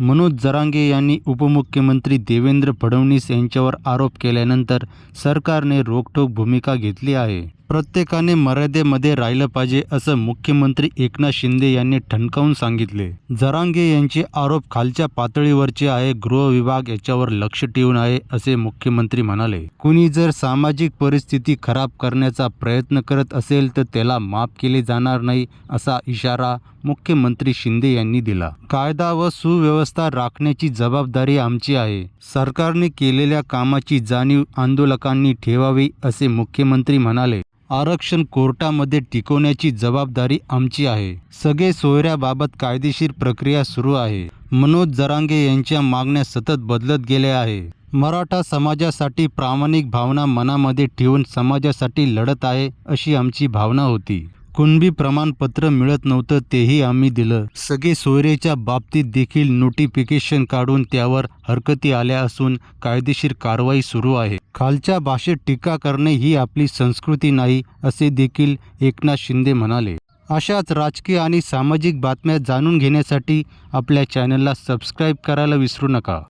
मनोज जरांगे यांनी उपमुख्यमंत्री देवेंद्र फडणवीस यांच्यावर आरोप केल्यानंतर सरकारने रोखठोक भूमिका घेतली आहे. प्रत्येकाने मर्यादेमध्ये राहिलं पाहिजे असं मुख्यमंत्री एकनाथ शिंदे यांनी ठणकावून सांगितले. जरांगे यांचे आरोप खालच्या पातळीवरचे आहे गृह विभाग याच्यावर लक्ष ठेवून आहे असे मुख्यमंत्री म्हणाले. कुणी जर सामाजिक परिस्थिती खराब करण्याचा प्रयत्न करत असेल तर त्याला माफ केले जाणार नाही असा इशारा मुख्यमंत्री शिंदे यांनी दिला. कायदा व सुव्यवस्था राखण्याची जबाबदारी आमची आहे. सरकारने केलेल्या कामाची जाणीव आंदोलकांनी ठेवावी असे मुख्यमंत्री म्हणाले. आरक्षण कोर्टामध्ये टिकवण्याची जबाबदारी आमची आहे. सगळे सोयऱ्याबाबत कायदेशीर प्रक्रिया सुरू आहे. मनोज जरांगे यांच्या मागण्या सतत बदलत गेल्या आहे. मराठा समाजासाठी प्रामाणिक भावना मनामध्ये ठेवून समाजासाठी लढत आहे अशी आमची भावना होती. कुणबी प्रमाणपत्र मिळत नव्हतं तेही आम्ही दिलं. सगळे सोयरेच्या बाबतीत देखील नोटिफिकेशन काढून त्यावर हरकती आल्या असून कायदेशीर कारवाई सुरू आहे. खालच्या भाषेत टीका करणे ही आपली संस्कृती नाही असे देखील एकनाथ शिंदे म्हणाले. अशाच राजकीय आणि सामाजिक बातम्या जाणून घेण्यासाठी आपल्या चॅनलला सबस्क्राईब करायला विसरू नका.